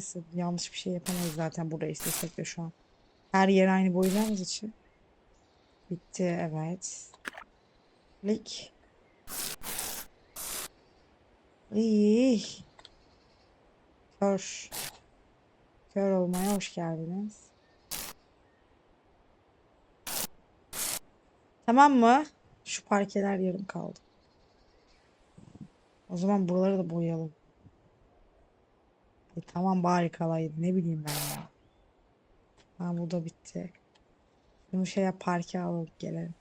Neyse yanlış bir şey yapamayız zaten burada istesek de şu an. Her yer aynı boyayacağımız için. Bitti evet. Lik. İyi. Kör. Kör olmaya hoş geldiniz. Tamam mı? Şu parkeler yarım kaldı. O zaman buraları da boyayalım. E, tamam bari kalaydı. Ne bileyim ben ya. Ha bu da bitti. Bunu şeye parke alıp gelelim.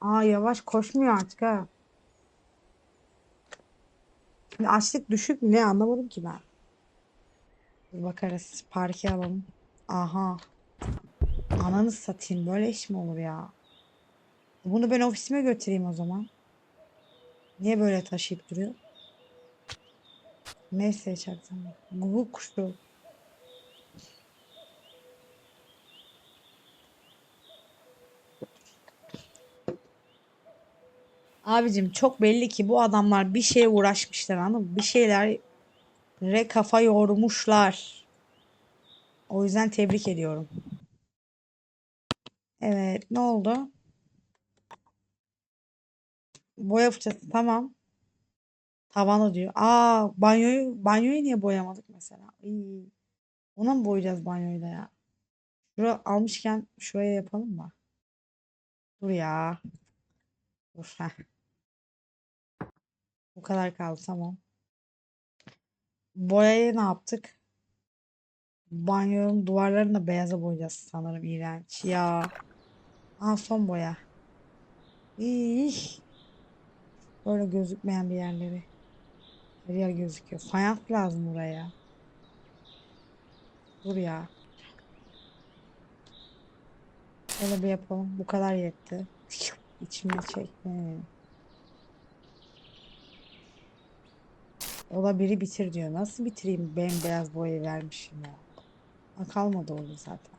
Aa yavaş koşmuyor artık ha. Açlık düşük ne anlamadım ki ben. Bakarız. Parke alalım. Aha. Ananı satayım. Böyle iş mi olur ya? Bunu ben ofisime götüreyim o zaman. Niye böyle taşıyıp duruyor? Neyse çaktım. Google kuşu. Abicim çok belli ki bu adamlar bir şeye uğraşmışlar anladın mı? Bir şeylere kafa yormuşlar. O yüzden tebrik ediyorum. Evet, ne oldu? Boya fırçası tamam. Tavanı diyor. Aa, banyoyu banyoyu niye boyamadık mesela? İyi. Ona mı boyayacağız banyoyu da ya? Şura almışken şuraya yapalım mı? Dur ya. Dur. Heh. Bu kadar kaldı tamam. Boyayı ne yaptık? Banyonun duvarlarını da beyaza boyayacağız sanırım iğrenç. Ya. Aa son boya. İyi. Böyle gözükmeyen bir yerleri. Her yer gözüküyor. Fayans lazım buraya. Dur ya. Şöyle bir yapalım. Bu kadar yetti. İçime çekme. O da biri bitir diyor. Nasıl bitireyim? Bembeyaz boya vermişim ya. Ha, kalmadı orada zaten.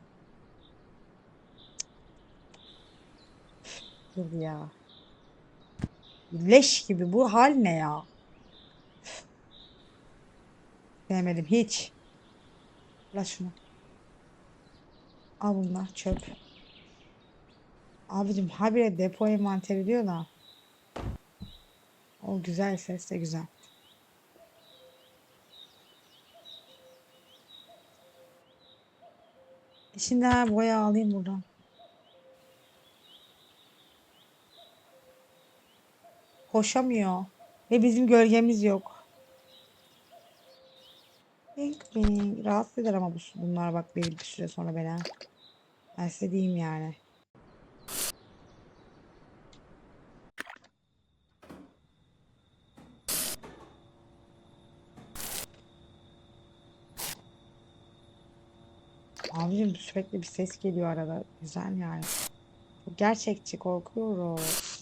Dur ya. Leş gibi bu hal ne ya? Sevmedim hiç. La şunu. Al bunlar çöp. Abicim habire depo envanteri diyor da. O güzel ses de güzel. Şimdi ha boya alayım buradan. Koşamıyor. Ve bizim gölgemiz yok. Bing bing. Rahatsız eder ama bu, bunlar bak bir, bir süre sonra beni. Ben size diyeyim yani. Abicim sürekli bir ses geliyor arada. Güzel yani. Gerçekçi korkuyoruz.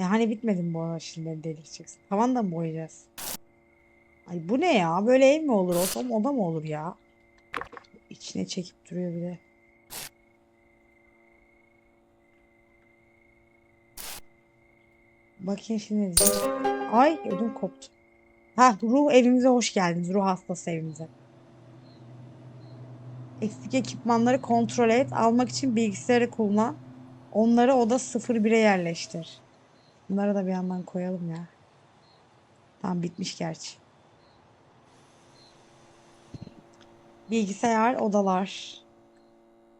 Ya hani bitmedi mi bu arada şimdi delirteceksin. Tavan da mı boyayacağız? Ay bu ne ya? Böyle ev mi olur? Mı, oda mı olur ya? İçine çekip duruyor bir de. Bakayım şimdi ne. Ay ödüm koptu. Ha ruh evimize hoş geldiniz. Ruh hastası evimize. Eksik ekipmanları kontrol et. Almak için bilgisayarı kullan. Onları oda 01'e yerleştir. Bunları da bir yandan koyalım ya. Tamam bitmiş gerçi. Bilgisayar odalar.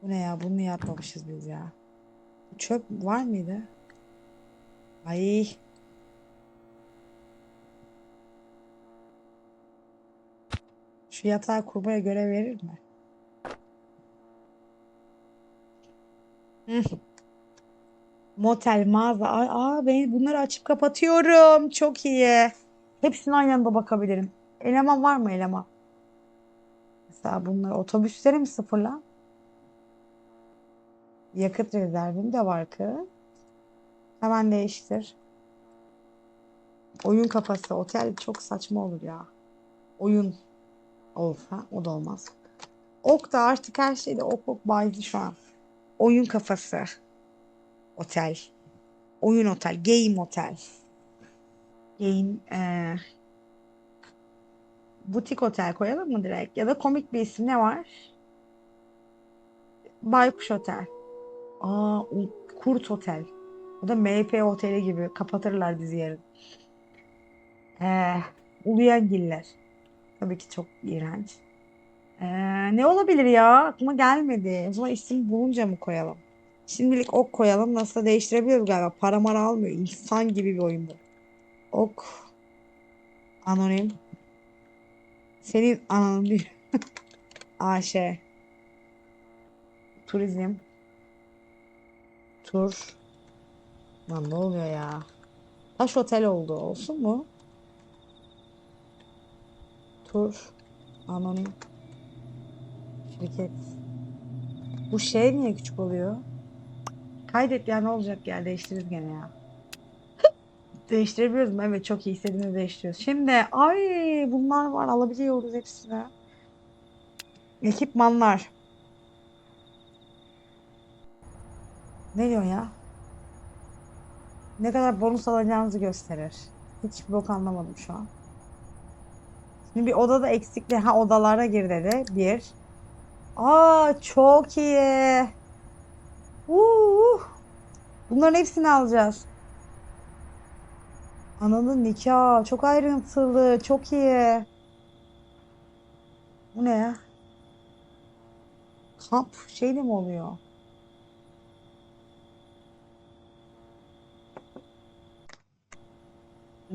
Bu ne ya? Bunu niye atmamışız biz ya? Çöp var mıydı? Ay. Şu yatağı kurbaya göre verir mi? Hı. Motel, mağaza. Ay, aa, ben bunları açıp kapatıyorum. Çok iyi. Hepsine aynı anda bakabilirim. Eleman var mı eleman? Mesela bunlar otobüsleri mi sıfırla? Yakıt rezervim de var kız. Hemen değiştir. Oyun kafası. Otel çok saçma olur ya. Oyun olsa o da olmaz. Ok da artık her şeyde ok ok baydı şu an. Oyun kafası. Otel. Oyun otel. Game otel. Game eee butik otel koyalım mı direkt? Ya da komik bir isim ne var? Baykuş Otel. Aa, Kurt Otel. O da MHP Oteli gibi kapatırlar dizi yarın. Ee, Uluyangiller. Tabii ki çok iğrenç. Ee, ne olabilir ya? Aklıma gelmedi. O zaman isim bulunca mı koyalım? Şimdilik ok koyalım. Nasıl değiştirebiliyoruz galiba. Para mara almıyor. İnsan gibi bir oyun bu. Ok. Anonim. Senin bir. AŞ. Turizm. Tur. Lan ne oluyor ya? Taş otel oldu. Olsun mu? Tur. Anonim. Şirket. Bu şey niye küçük oluyor? Kaydet ya ne olacak ya değiştiririz gene ya. Değiştirebiliyoruz mu? Evet çok iyi istediğimizi değiştiriyoruz. Şimdi ay bunlar var alabiliyoruz hepsini. Ekipmanlar. Ne diyor ya? Ne kadar bonus alacağınızı gösterir. Hiç bok anlamadım şu an. Şimdi bir odada eksikli. Ha odalara gir dedi. Bir. Aa çok iyi. Uh, bunların hepsini alacağız. Ananın nikahı. Çok ayrıntılı. Çok iyi. Bu ne ya? Kamp şeyle mi oluyor?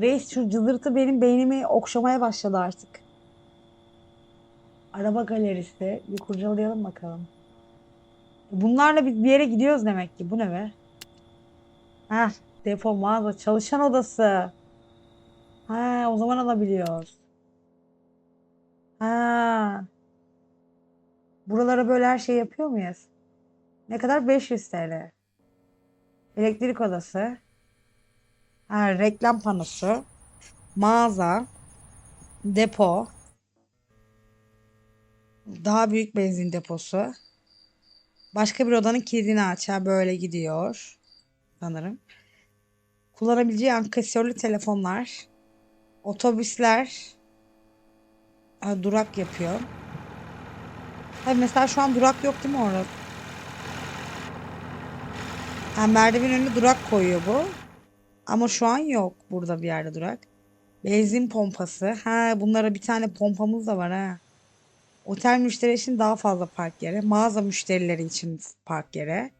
Reis şu cızırtı benim beynimi okşamaya başladı artık. Araba galerisi. Bir kurcalayalım bakalım. Bunlarla bir yere gidiyoruz demek ki. Bu ne be? Heh, depo mağaza çalışan odası. Ha, o zaman alabiliyoruz. Ha. Buralara böyle her şey yapıyor muyuz? Ne kadar? 500 TL. Elektrik odası. Ha, reklam panosu. Mağaza. Depo. Daha büyük benzin deposu. Başka bir odanın kilidini aç. Ha, böyle gidiyor. Sanırım. Kullanabileceği ankesörlü telefonlar. Otobüsler. Ha, durak yapıyor. Ha, mesela şu an durak yok değil mi orada? Ha, merdiven önüne durak koyuyor bu. Ama şu an yok burada bir yerde durak. Benzin pompası. Ha bunlara bir tane pompamız da var ha. Otel müşteri için daha fazla park yeri. Mağaza müşterileri için park yeri.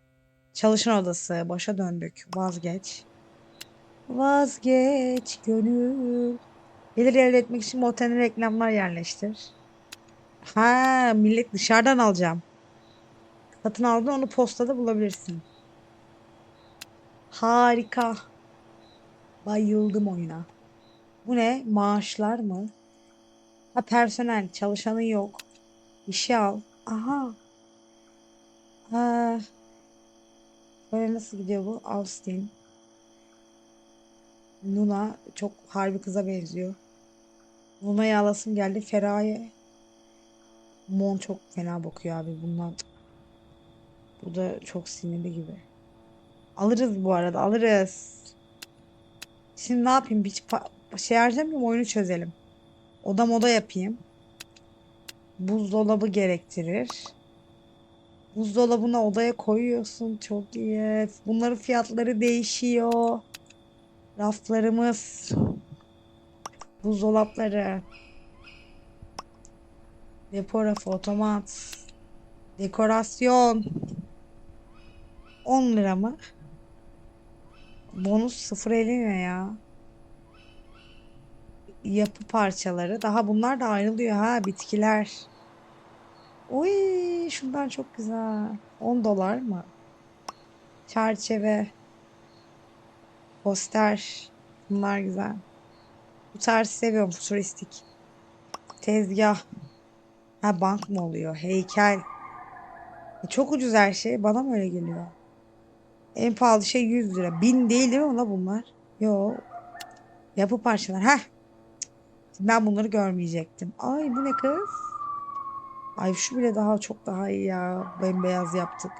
Çalışan odası. Başa döndük. Vazgeç. Vazgeç gönül. Gelir elde etmek için otelin reklamlar yerleştir. Ha millet dışarıdan alacağım. Satın aldın onu postada bulabilirsin. Harika. Bayıldım oyuna. Bu ne? Maaşlar mı? Ha personel. Çalışanın yok. İşe al. Aha. Ha. Böyle nasıl gidiyor bu? Austin. Luna çok harbi kıza benziyor. Luna'ya alasım geldi. Feraye. Mon çok fena bakıyor abi bundan. Bu da çok sinirli gibi. Alırız bu arada alırız. Şimdi ne yapayım? Bir şey harcamayayım oyunu çözelim. Oda moda yapayım. Buzdolabı gerektirir. Buzdolabını odaya koyuyorsun. Çok iyi. Bunların fiyatları değişiyor. Raflarımız. Buzdolapları. Depo rafı, otomat. Dekorasyon. 10 lira mı? Bonus 0.50 ne ya? Yapı parçaları. Daha bunlar da ayrılıyor ha. Bitkiler. Oy şundan çok güzel. 10 dolar mı? Çerçeve. Poster. Bunlar güzel. Bu tarz seviyorum futuristik. Tezgah. Ha bank mı oluyor? Heykel. E, çok ucuz her şey. Bana mı öyle geliyor? En pahalı şey 100 lira. 1000 değil değil mi ona bunlar? Yo. Yapı parçalar. Heh. Şimdi Ben bunları görmeyecektim. Ay bu ne kız? Ay şu bile daha çok daha iyi ya. Bembeyaz yaptık.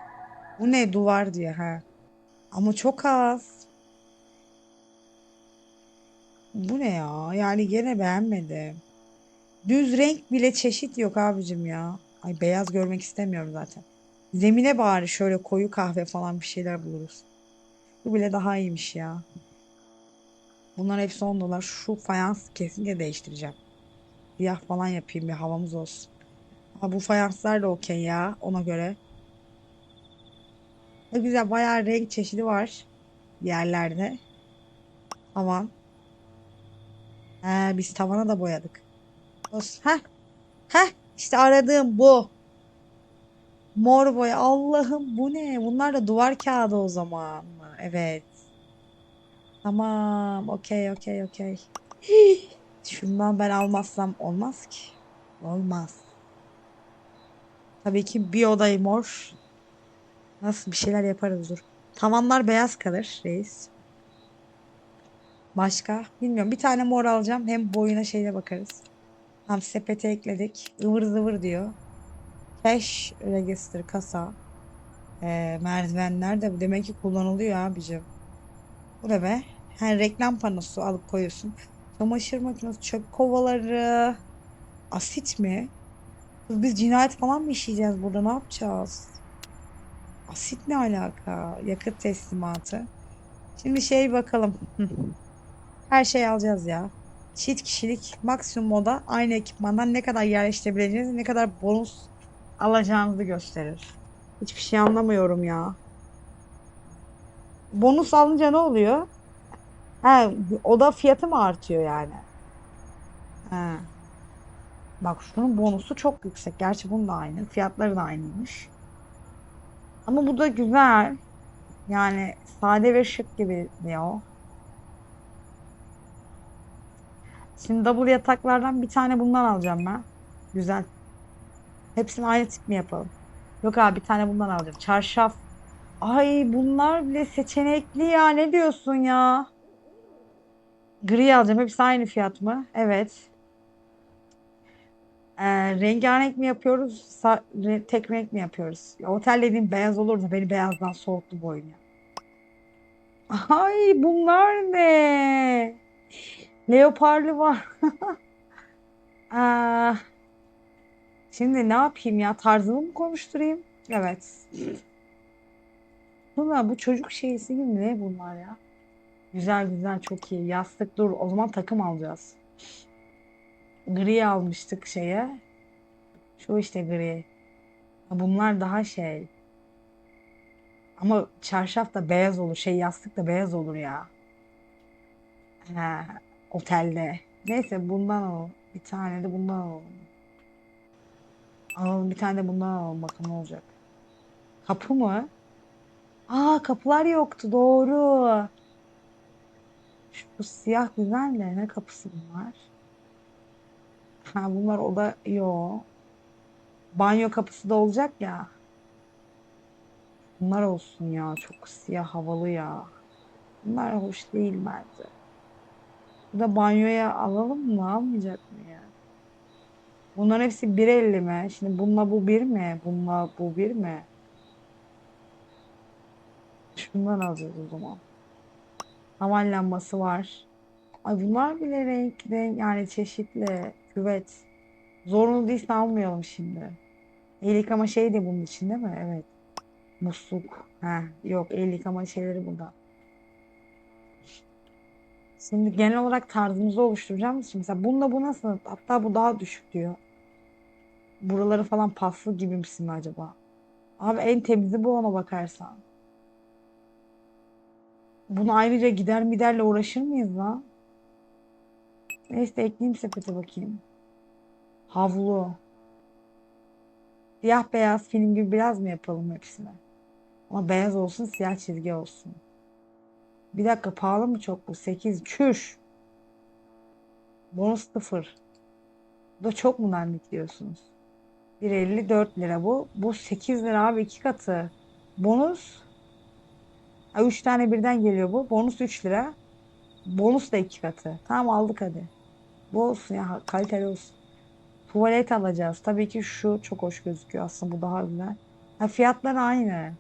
Bu ne duvar diyor ha. Ama çok az. Bu ne ya? Yani gene beğenmedim. Düz renk bile çeşit yok abicim ya. Ay beyaz görmek istemiyorum zaten. Zemine bari şöyle koyu kahve falan bir şeyler buluruz. Bu bile daha iyiymiş ya. Bunlar hepsi 10 dolar. Şu fayans kesinlikle değiştireceğim. Siyah falan yapayım bir havamız olsun. Ha, bu fayanslar da okey ya ona göre. Ne güzel bayağı renk çeşidi var yerlerde. Tavan. He, biz tavana da boyadık. Heh. Heh. işte aradığım bu. Mor boya. Allah'ım bu ne? Bunlar da duvar kağıdı o zaman? Evet. Tamam. Okey okey okey. Şundan ben almazsam olmaz ki. Olmaz. Tabii ki bir odayı mor. Nasıl bir şeyler yaparız dur. Tavanlar beyaz kalır reis. Başka? Bilmiyorum. Bir tane mor alacağım. Hem boyuna şeyle bakarız. Tam sepete ekledik. Ivır zıvır diyor. Cash register kasa. Ee, merdivenler de demek ki kullanılıyor abicim. Bu ne be? Ha, reklam panosu alıp koyuyorsun. Çamaşır makinesi, çöp kovaları. Asit mi? Biz cinayet falan mı işleyeceğiz burada? Ne yapacağız? Asit ne alaka? Yakıt teslimatı. Şimdi şey bakalım. Her şey alacağız ya. Çift kişilik maksimum moda aynı ekipmandan ne kadar yerleştirebileceğinizi, ne kadar bonus alacağınızı gösterir. Hiçbir şey anlamıyorum ya. Bonus alınca ne oluyor? Ha, oda fiyatı mı artıyor yani? Ha. Bak şunun bonusu çok yüksek. Gerçi bunun da aynı. Fiyatları da aynıymış. Ama bu da güzel. Yani sade ve şık gibi diyor. Şimdi double yataklardan bir tane bundan alacağım ben. Güzel. Hepsini aynı tip mi yapalım? Yok abi bir tane bundan alacağım. Çarşaf. Ay bunlar bile seçenekli ya. Ne diyorsun ya? Gri alacağım. Hepsi aynı fiyat mı? Evet. Ee, rengarenk mi yapıyoruz? Sa- re- tek renk mi yapıyoruz? Ya, otel dediğim beyaz olur da beni beyazdan soğuttu bu oyun. Ay bunlar ne? Leoparlı var. Aa, şimdi ne yapayım ya? Tarzımı mı konuşturayım? Evet. Bunlar bu çocuk şeysi gibi ne bunlar ya? Güzel güzel çok iyi. Yastık dur. O zaman takım alacağız. Gri almıştık şeye. Şu işte gri. Bunlar daha şey. Ama çarşaf da beyaz olur. Şey yastık da beyaz olur ya. Ha, otelde. Neyse bundan alalım. Bir tane de bundan alalım. Alalım bir tane de bundan alalım. Bakın ne olacak. Kapı mı? Aa kapılar yoktu. Doğru. Şu siyah güzel de ne kapısı bunlar? Ha bunlar oda yo. Banyo kapısı da olacak ya. Bunlar olsun ya. Çok siyah havalı ya. Bunlar hoş değil bence. Bu da banyoya alalım mı? Almayacak mı ya? Bunların hepsi 1.50 mi? Şimdi bununla bu bir mi? Bununla bu bir mi? Şundan alacağız o zaman. Havan lambası var. Ay bunlar bile renk renk yani çeşitli. Küvet. Zorunlu değilse almayalım şimdi. El yıkama şey de bunun için değil mi? Evet. Musluk. Ha, yok el yıkama şeyleri burada. Şimdi genel olarak tarzımızı oluşturacağım. Şimdi mesela bununla bu nasıl? Hatta bu daha düşük diyor. Buraları falan paslı gibi misin acaba? Abi en temizi bu ona bakarsan. Bunu ayrıca gider miderle uğraşır mıyız lan? Neyse ekleyeyim sepete bakayım. Havlu. Siyah beyaz film gibi biraz mı yapalım hepsine? Ama beyaz olsun siyah çizgi olsun. Bir dakika pahalı mı çok bu? 8. Çüş. Bonus 0. Bu da çok mu dandik diyorsunuz? 1.54 lira bu. Bu 8 lira abi iki katı. Bonus. Ha, 3 tane birden geliyor bu. Bonus 3 lira. Bonus da iki katı. Tamam aldık hadi. Bu olsun ya kaliteli olsun. Tuvalet alacağız. Tabii ki şu çok hoş gözüküyor aslında bu daha güzel. Ha, fiyatlar aynı.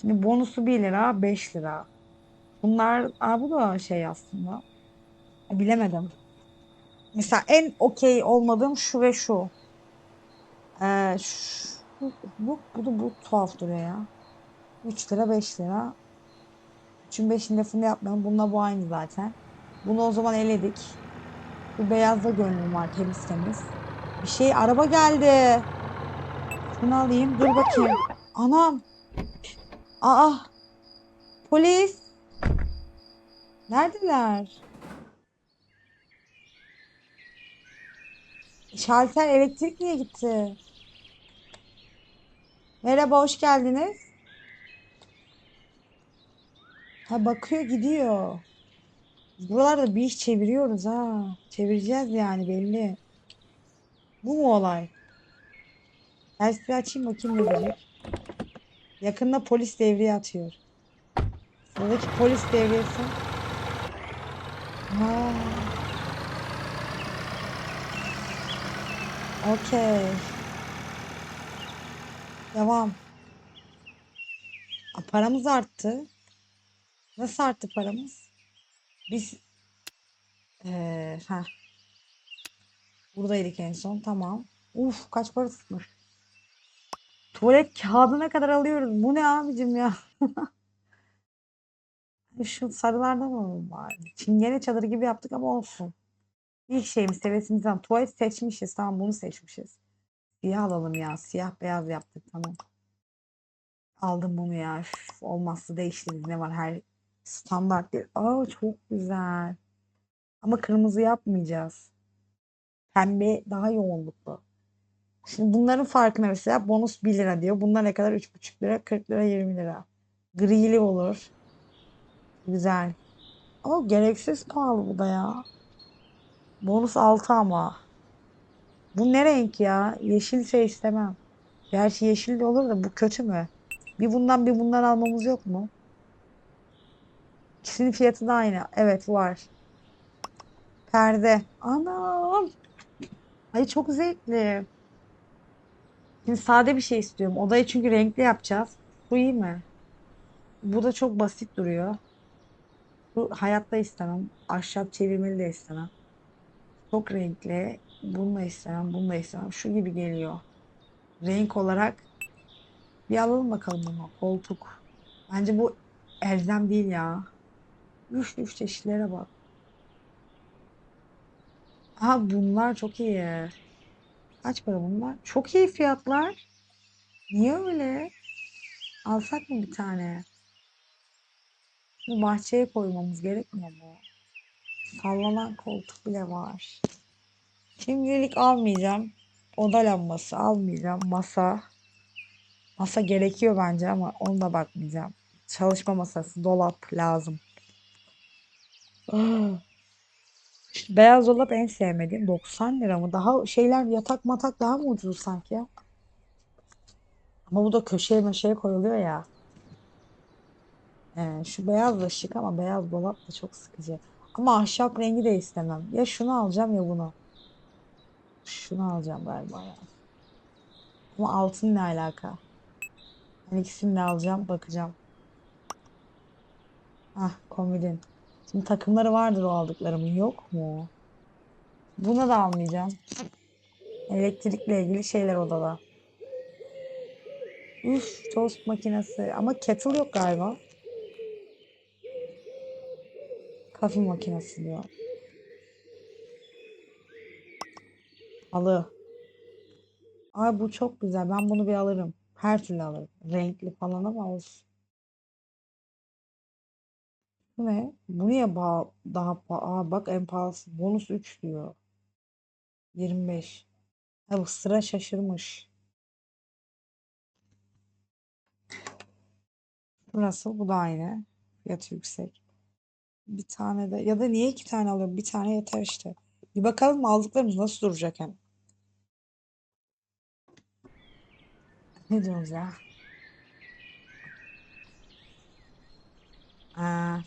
Şimdi bonusu 1 lira 5 lira. Bunlar aa, bu da şey aslında. Bilemedim. Mesela en okey olmadığım şu ve şu. Ee, şu bu, bu, bu, bu tuhaf duruyor ya. 3 lira 5 lira. 3'ün 5'in lafını yapmayalım. Bununla bu aynı zaten. Bunu o zaman eledik. Bu beyazda gönlüm var temiz temiz. Bir şey araba geldi. Şunu alayım. Dur bakayım. Anam. Aa. Polis. Neredeler? Şalter elektrik niye gitti? Merhaba hoş geldiniz. Ha bakıyor gidiyor. Buralarda bir iş çeviriyoruz ha. Çevireceğiz yani belli. Bu mu olay? Telsizi açayım bakayım ne diyecek. Yakında polis devreye atıyor. Sıradaki polis devriyesi. Ha. Okey. Devam. Aa, paramız arttı. Nasıl arttı paramız? Biz ee, ha. Buradaydık en son. Tamam. Uf kaç para tutmuş. Tuvalet kağıdına kadar alıyoruz. Bu ne abicim ya? Şu sarılardan alalım bari. Çingene çadırı gibi yaptık ama olsun. İlk şeyimiz hevesimizden. Tuvalet seçmişiz. Tamam bunu seçmişiz. Siyah alalım ya. Siyah beyaz yaptık. Tamam. Aldım bunu ya. Üf, olmazsa değiştiririz. Ne var her standart değil. Aa çok güzel. Ama kırmızı yapmayacağız. Pembe daha yoğunluklu. Şimdi bunların farkına mesela bonus 1 lira diyor. Bunlar ne kadar? 3,5 lira, 40 lira, 20 lira. Grili olur. Güzel. Ama gereksiz pahalı bu da ya. Bonus 6 ama. Bu ne renk ya? Yeşilse istemem. Gerçi yeşil de olur da bu kötü mü? Bir bundan bir bundan almamız yok mu? İkisinin fiyatı da aynı. Evet var. Perde. Anam. Ay çok zevkli. Şimdi sade bir şey istiyorum. Odayı çünkü renkli yapacağız. Bu iyi mi? Bu da çok basit duruyor. Bu hayatta istemem. Ahşap çevirmeli de istemem. Çok renkli. Bunu da istemem. Bunu da istemem. Şu gibi geliyor. Renk olarak bir alalım bakalım bunu. Koltuk. Bence bu elzem değil ya. Üf üf çeşitlere bak. Ha bunlar çok iyi. Kaç para bunlar? Çok iyi fiyatlar. Niye öyle? Alsak mı bir tane? Bu bahçeye koymamız gerekmiyor mu? Sallanan koltuk bile var. Şimdilik almayacağım. Oda lambası almayacağım. Masa. Masa gerekiyor bence ama onu da bakmayacağım. Çalışma masası, dolap lazım. Ah. İşte beyaz dolap en sevmediğim. 90 lira mı? Daha şeyler yatak matak daha mı ucuz sanki ya? Ama bu da köşeye meşeye koyuluyor ya. Ee, şu beyaz da şık ama beyaz dolap da çok sıkıcı. Ama ahşap rengi de istemem. Ya şunu alacağım ya bunu. Şunu alacağım galiba ya. Ama altın ne alaka? Ben ikisini de alacağım bakacağım. Ah komodin. Şimdi takımları vardır o aldıklarımın yok mu? Buna da almayacağım. Elektrikle ilgili şeyler odada. Üf tost makinesi. Ama kettle yok galiba. Kahve makinesi diyor. Halı. Ay bu çok güzel. Ben bunu bir alırım. Her türlü alırım. Renkli falan ama olsun. Bu ne? Bu niye ba- daha pa- Aa, bak en pahalısı. Bonus 3 diyor. 25. Ha, bu sıra şaşırmış. Bu nasıl? Bu da aynı. Fiyatı yüksek. Bir tane de ya da niye iki tane alıyorum? Bir tane yeter işte. Bir bakalım aldıklarımız nasıl duracak hem. Ne diyorsunuz ya? Aa,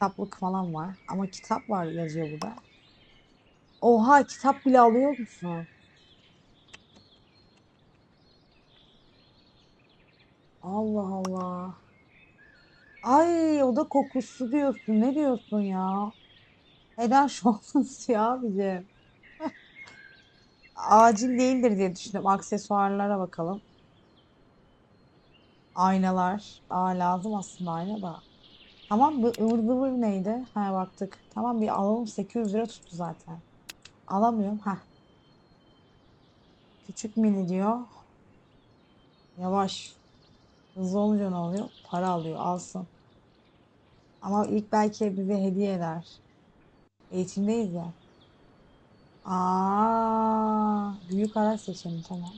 kitaplık falan var. Ama kitap var yazıyor burada. Oha kitap bile alıyor musun? Allah Allah. Ay o da kokusu diyorsun. Ne diyorsun ya? Neden şovsunuz ya abicim? Acil değildir diye düşündüm. Aksesuarlara bakalım. Aynalar. Aa lazım aslında ayna da. Tamam bu ıvır zıvır neydi? Ha baktık. Tamam bir alalım 800 lira tuttu zaten. Alamıyorum. Ha. Küçük mini diyor. Yavaş. Hızlı olunca ne oluyor? Para alıyor. Alsın. Ama ilk belki bize hediye eder. Eğitimdeyiz ya. Aa, büyük araç seçelim tamam.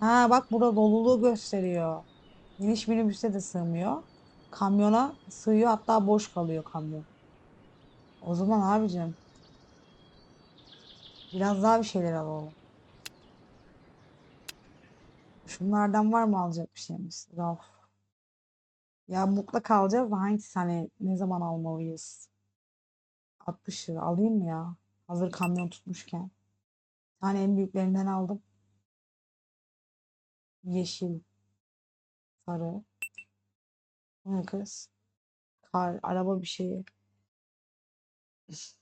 Ha bak burada doluluğu gösteriyor. Geniş minibüse de sığmıyor. Kamyona sığıyor hatta boş kalıyor kamyon. O zaman abicim biraz daha bir şeyler alalım. Şunlardan var mı alacak bir şeyimiz? Raf. Ya mutlaka alacağız da hangisi hani ne zaman almalıyız? 60 lira alayım mı ya? Hazır kamyon tutmuşken. Tane en büyüklerinden aldım. Yeşil. Sarı. Ne kız? Kar, araba bir şeyi.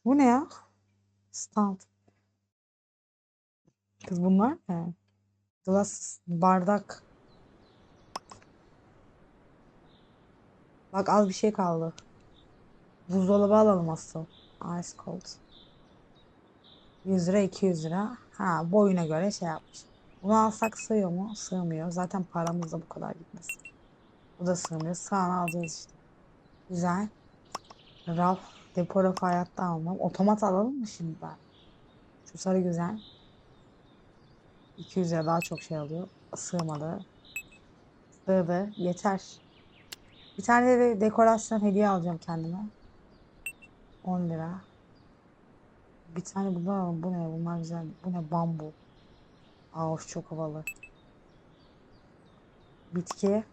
Bu ne ya? Stand. Kız bunlar ne? Glass bardak. Bak az bir şey kaldı. Buzdolabı alalım asıl. Ice cold. 100 lira 200 lira. Ha boyuna göre şey yapmış. Bunu alsak sığıyor mu? Sığmıyor. Zaten paramız da bu kadar gitmez. Bu da sığmıyor. Sağını alacağız işte. Güzel. Raf, depo rafı hayatta almam. Otomat alalım mı şimdi ben? Şu sarı güzel. 200 lira daha çok şey alıyor. Sığmadı. Sığdı. Yeter. Bir tane de dekorasyon hediye alacağım kendime. 10 lira. Bir tane bundan alalım. Bu ne? Bunlar güzel. Bu ne? Bambu. Aa hoş çok havalı. Bitki.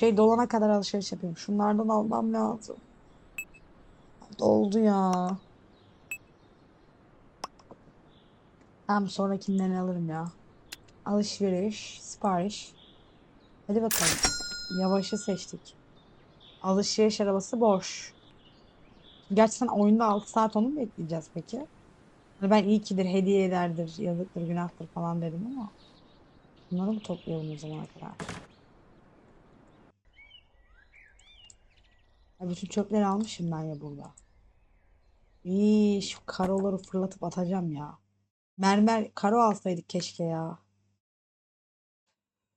Şey dolana kadar alışveriş yapıyorum. Şunlardan almam lazım. Doldu ya. Tamam sonrakinden alırım ya. Alışveriş, sipariş. Hadi bakalım. Yavaşı seçtik. Alışveriş arabası boş. Gerçekten oyunda 6 saat onu mu bekleyeceğiz peki? Hani ben iyi kidir, hediye ederdir, yazıktır, günahtır falan dedim ama. Bunları mı toplayalım o zamana kadar? Ya bütün çöpleri almışım ben ya burada. İyi şu karoları fırlatıp atacağım ya. Mermer karo alsaydık keşke ya.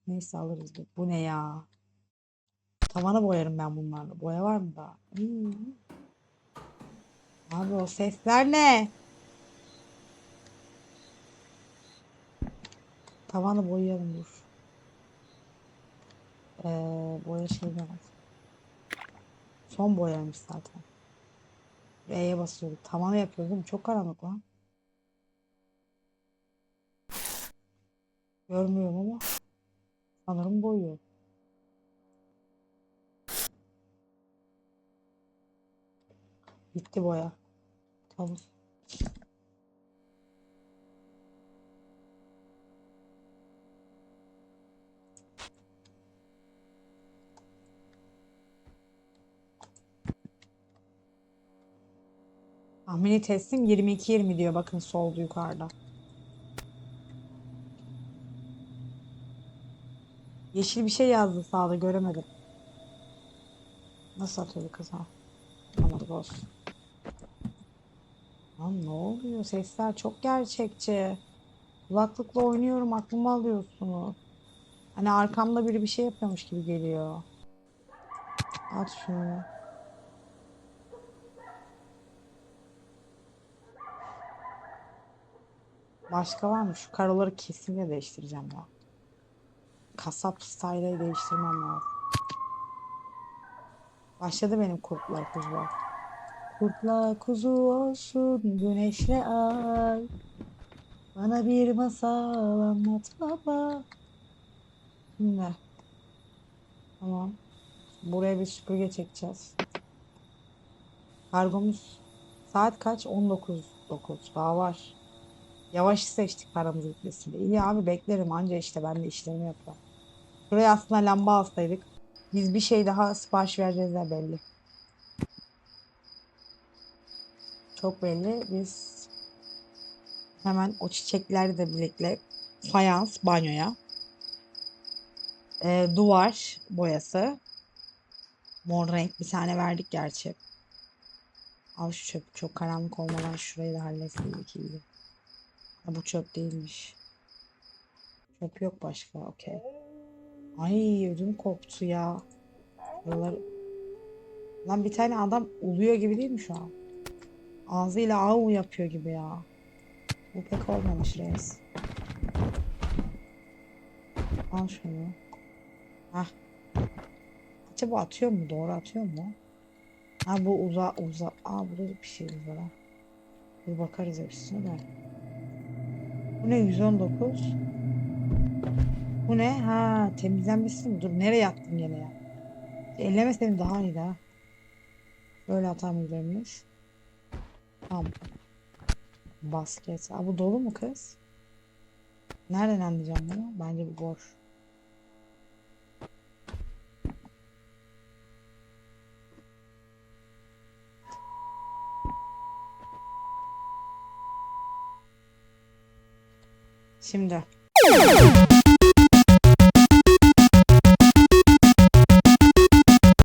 Neyse alırız. bir. Bu ne ya? Tavana boyarım ben bunlarla. Boya var mı daha? İyi. Abi o sesler ne? Tavanı boyayalım dur. Ee, boya şey lazım. Son boyaymış zaten. E'ye basıyorduk. Tavanı mi? Çok karanlık lan. Görmüyorum ama sanırım boyuyor. Bitti boya. Tamam. Tahmini teslim 22-20 diyor bakın solda yukarıda. Yeşil bir şey yazdı sağda göremedim. Nasıl atıyordu kız ha? Anlamadık olsun. Lan ne oluyor? Sesler çok gerçekçi. Kulaklıkla oynuyorum aklımı alıyorsunuz. Hani arkamda biri bir şey yapıyormuş gibi geliyor. At şunu. Başka var mı? Şu karoları kesinlikle değiştireceğim ya. Kasap style'ı değiştirmem lazım. Başladı benim kurtlar kuzular. Kurtla kuzu olsun güneşle ay. Bana bir masal anlat baba. Şimdi. Tamam. Buraya bir süpürge çekeceğiz. Kargomuz saat kaç? 19.09. Daha var. Yavaş seçtik paramız gitmesin diye. İyi abi beklerim anca işte ben de işlerimi yaparım. Şuraya aslında lamba alsaydık. Biz bir şey daha sipariş vereceğiz de belli. Çok belli. Biz hemen o çiçekleri de birlikte fayans banyoya. Ee, duvar boyası. Mor renk bir tane verdik gerçi. Al şu çöp. Çok karanlık olmadan şurayı da halletseydik iyiydi. Ha, bu çöp değilmiş. Çöp yok başka. Okey. Ay ödüm koptu ya. Buralar... Lan bir tane adam uluyor gibi değil mi şu an? Ağzıyla au yapıyor gibi ya. Bu pek olmamış reis. Al şunu. Hah. Acaba atıyor mu? Doğru atıyor mu? Ha bu uza uza. Aa burada da bir şey var. Bir bakarız hepsine de. Bu ne 119? Bu ne? Ha temizlenmesi mi? Dur nereye attım gene ya? Ellemeseydim daha iyiydi ha. Böyle atamayacakmış. Tamam. Basket. Aa bu dolu mu kız? Nereden anlayacağım bunu? Bence bu boş. Şimdi